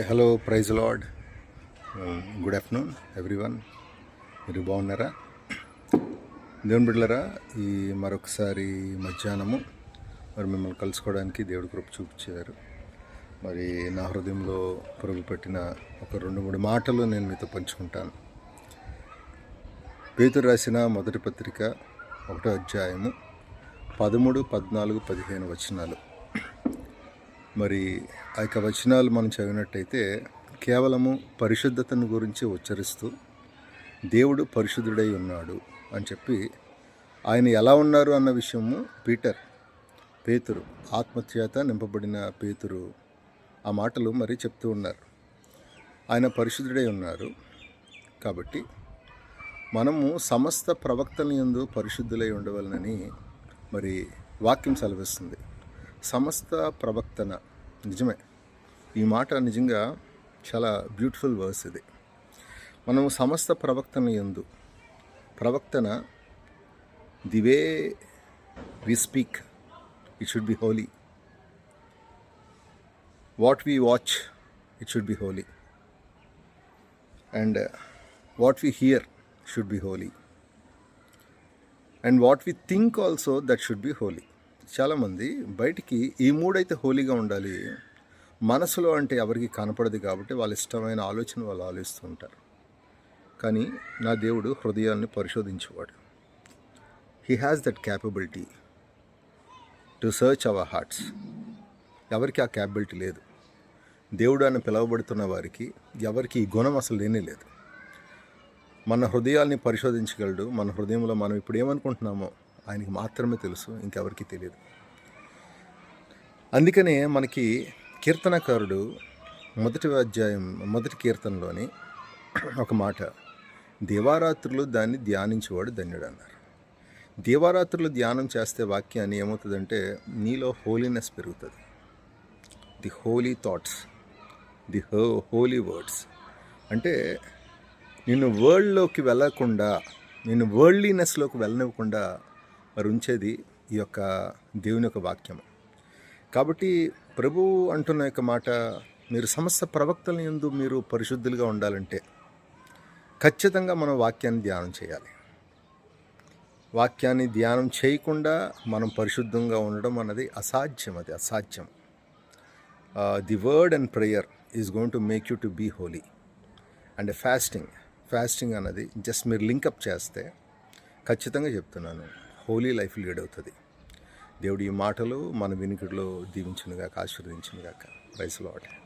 Hello praise lord good afternoon everyone మీరు బాగున్నారా? దేవుని బిడ్డలరా ఈ మరొకసారి మధ్యాహ్నము మరి మిమ్మల్ని కలుసుకోవడానికి దేవుడి కృప చూపించారు మరి నా హృదయంలో పురుగు పెట్టిన ఒక రెండు మూడు మాటలు నేను మీతో పంచుకుంటాను. పేతురు రాసిన మొదటి పత్రిక ఒకటో అధ్యాయము పదమూడు పద్నాలుగు పదిహేను వచనాలు. మరి ఆ యొక్క వచనాలు మనం చదివినట్టయితే కేవలము పరిశుద్ధతను గురించి ఉచ్చరిస్తూ దేవుడు పరిశుద్ధుడై ఉన్నాడు అని చెప్పి ఆయన ఎలా ఉన్నారు అన్న విషయము పీటర్ పేతురు ఆత్మహత్యత నింపబడిన పేతురు ఆ మాటలు మరి చెప్తూ ఉన్నారు. ఆయన పరిశుద్ధుడై ఉన్నారు కాబట్టి మనము సమస్త ప్రవక్తల యందు పరిశుద్ధులై ఉండవలనని మరి వాక్యం సెలవిస్తుంది. సమస్త ప్రవక్తన నిజమే ఈ మాట నిజంగా చాలా బ్యూటిఫుల్ వర్స్ ఇది మనం సమస్త ప్రవక్తన ఎందు ప్రవక్తన the way we speak it should be holy what we watch it should be holy and what we hear should be holy and what we think also that should be holy చాలామంది బయటికి ఈ మూడైతే హోలీగా ఉండాలి. మనసులో అంటే ఎవరికి కనపడదు కాబట్టి వాళ్ళ ఇష్టమైన ఆలోచన వాళ్ళు ఆలోచిస్తూ ఉంటారు. కానీ నా దేవుడు హృదయాన్ని పరిశోధించేవాడు. He has that capability to search our hearts ఎవరికి ఆ క్యాపబిలిటీ లేదు. దేవుడు అని పిలువబడుతున్న వారికి ఎవరికి ఈ గుణం అసలు లేనే లేదు. మన హృదయాల్ని పరిశోధించగలడు. మన హృదయంలో మనం ఇప్పుడు ఏమనుకుంటున్నామో ఆయనకి మాత్రమే తెలుసు ఇంకెవరికి తెలియదు. అందుకనే మనకి కీర్తనకారుడు మొదటి అధ్యాయం మొదటి కీర్తనలోని ఒక మాట దేవారాత్రులు దాన్ని ధ్యానించేవాడు ధన్యుడు అన్నారు. దేవారాత్రులు ధ్యానం చేస్తే వాక్యాన్ని ఏమవుతుందంటే నీలో హోలీనెస్ పెరుగుతుంది. ది హోలీ థాట్స్ ది హో హోలీ వర్డ్స్ అంటే నిన్ను వరల్డ్లోకి వెళ్ళకుండా నేను వరల్డ్లీనెస్లోకి వెళ్ళనివ్వకుండా మరి ఉంచేది ఈ యొక్క దేవుని యొక్క వాక్యం. కాబట్టి ప్రభువు అంటున్న యొక్క మాట మీరు సమస్త ప్రవక్తల ఎందు మీరు పరిశుద్ధులుగా ఉండాలంటే ఖచ్చితంగా మనం వాక్యాన్ని ధ్యానం చేయాలి. వాక్యాన్ని ధ్యానం చేయకుండా మనం పరిశుద్ధంగా ఉండడం అన్నది అసాధ్యం అది అసాధ్యం. The word and prayer is going to make you to be holy. And fasting fasting అన్నది జస్ట్ మీరు లింకప్ చేస్తే ఖచ్చితంగా చెప్తున్నాను. హోలీ లైఫ్ లీడ్ అవుతుంది. దేవుడి ఈ మాటలు మన వినికిడిలో దీవించునుగాక ఆశీర్వదించునుగాక. ప్రైస్ ఒకటే